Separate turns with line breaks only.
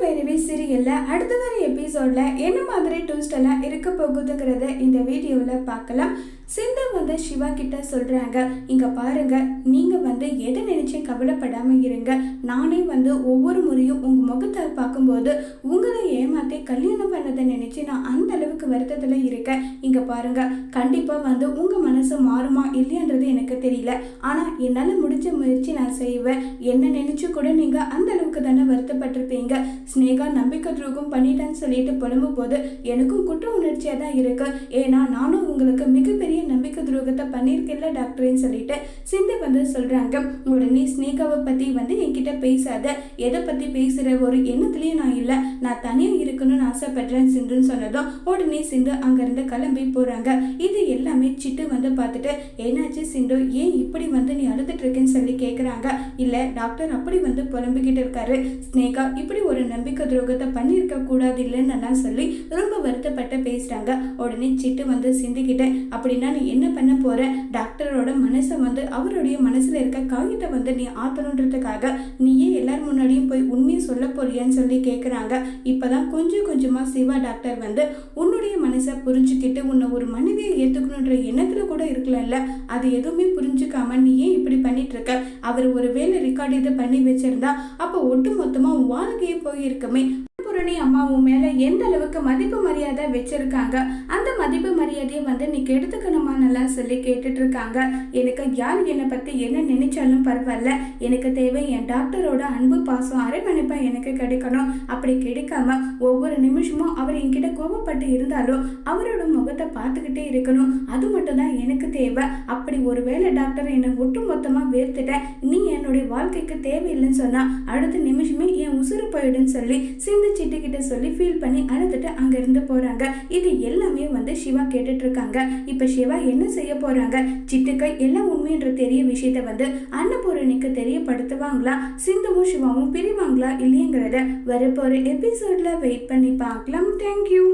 பைரவி சீரியல்ல அடுத்த வர எபிசோட்ல என்ன மாதிரி ட்விஸ்ட் எல்லாம் இருக்க போகுதுங்கிறத இந்த வீடியோவில் பார்க்கலாம். சிந்து வந்து சிவா கிட்ட சொல்றாங்க இங்க பாருங்க நீங்க வந்து எதை நினைச்சு கவலைப்படாம இருங்க. நானே வந்து ஒவ்வொரு முறையும் உங்க முகத்தை பார்க்கும்போது உங்களை ஏமாற்றி கல்யாணம் பண்ணதை நினைச்சு நான் அந்த அளவுக்கு வருத்தத்துல இருக்கேன். இங்க பாருங்க கண்டிப்பா வந்து உங்க மனசு மாறுமா இல்லையன்றது எனக்கு தெரியல. ஆனா என்னால முடிஞ்ச முயற்சி நான் செய்வேன். என்ன நினைச்சு கூட நீங்க அந்த அளவுக்கு தானே வருத்தப்பட்டிருப்பீங்க. ஸ்னேகா நம்பிக்கை துரோகம் பண்ணிட்டேன்னு சொல்லிட்டு புலம்பும் போது எனக்கும் குற்ற உணர்ச்சியா தான் இருக்கு. ஏன்னா நானும் உங்களுக்கு மிகப்பெரிய நம்பிக்கை துரோகத்தை பண்ணியிருக்கேன்ல டாக்டர்னு சொல்லிட்டு சிந்து வந்து சொல்றாங்க. உடனே ஸ்னேகாவை பத்தி வந்து என்கிட்ட பேசாத. எதை பத்தி பேசுற ஒரு எண்ணத்துலயும் நான் இல்லை. நான் தனியா இருக்கணும்னு ஆசைப்படுறேன். சிந்துன்னு சொன்னதும் உடனே சிந்து அங்கேருந்து கிளம்பி போறாங்க. இது எல்லாமே சிட்டு வந்து பார்த்துட்டு என்னாச்சு சிந்து? ஏன் இப்படி வந்து நீ அழுதுட்டு இருக்கேன்னு சொல்லி கேட்குறாங்க இல்ல டாக்டர் அப்படி வந்து புலம்பிக்கிட்டு இருக்காரு. ஸ்னேகா இப்படி ஒரு நம்பிக்கை துரோகத்தை பண்ணியிருக்க கூடாது இல்லைன்னு எல்லாம் சொல்லி ரொம்ப வருத்தப்பட்டு பேசுறாங்க. உடனே சிட்டு வந்து சிந்திக்கிட்டேன் அப்படின்னா நீ என்ன பண்ண போற? டாக்டரோட மனசை வந்து அவருடைய மனசுல இருக்க காகித்தை வந்து நீ ஆத்தணுன்றதுக்காக நீயே எல்லார் முன்னாடியும் போய் உண்மையை சொல்ல போறியான்னு சொல்லி கேக்குறாங்க. இப்பதான் கொஞ்சம் கொஞ்சமா சிவ டாக்டர் வந்து உன்னுடைய மனசை புரிஞ்சுக்கிட்டு உன்னை ஒரு மனைவியை ஏற்றுக்கணுன்ற எண்ணத்துல கூட இருக்கலாம்ல. அது எதுவுமே புரிஞ்சுக்காம நீ ஏன் இப்படி பண்ணிட்டு இருக்க? அவர் ஒரு வேலை ரெக்கார்டு இது பண்ணி வச்சிருந்தா அப்போ ஒட்டு மொத்தமா உன் வாழ்க்கையே போயிருக்குமே. பூரணி அம்மா உன் மேல எந்த அளவுக்கு மதிப்பு மரியாதை வச்சிருக்காங்க? அந்த மதிப்பு மரியாதையை வந்து நீ கெடுத்துக்கணுமா நல்லா சொல்லி கேட்டுட்டு இருக்காங்க எனக்கு யார் என்னை பத்தி என்ன நினைச்சாலும் பரவாயில்ல. எனக்கு தேவை என் டாக்டரோட அன்பு பாசம் அரவணைப்பா எனக்கு கிடைக்கணும். அப்படி கிடைக்காம ஒவ்வொரு நிமிஷமும் அவர் என்கிட்ட கோபப்பட்டு இருந்தாலும் அவரோட முகத்தை பார்த்துக்கிட்டே இருக்கணும். அது மட்டும் தான் எனக்கு தேவை. அப்படி ஒருவேளை டாக்டர் என்னை ஒட்டு மொத்தமா வேர்த்துட்ட நீ என்னுடைய வாழ்க்கைக்கு தேவையில்லைன்னு சொன்னா அடுத்த நிமிஷமே என் உசுறு போயிடுன்னு சொல்லி சிந்து சிட்டு கிட்ட சொல்லி ஃபீல் பண்ணி அழுதுட்டு அங்க இருந்து போறாங்க. இது எல்லாமே வந்து சிவா கேட்டுட்டு இருக்காங்க இப்ப சிவா என்ன செய்ய போறாங்க? சிட்டுக்கு எல்லாம் உண்மைன்ற தெரிய விஷயத்த வந்து அன்னபூரணிக்கு தெரியப்படுத்துவாங்களா? சிந்துவும் சிவாவும் பிரிவாங்களா இல்லைங்கிறத வரப்போகிற எபிசோட்ல வெயிட் பண்ணி பார்க்கலாம். தேங்க்யூ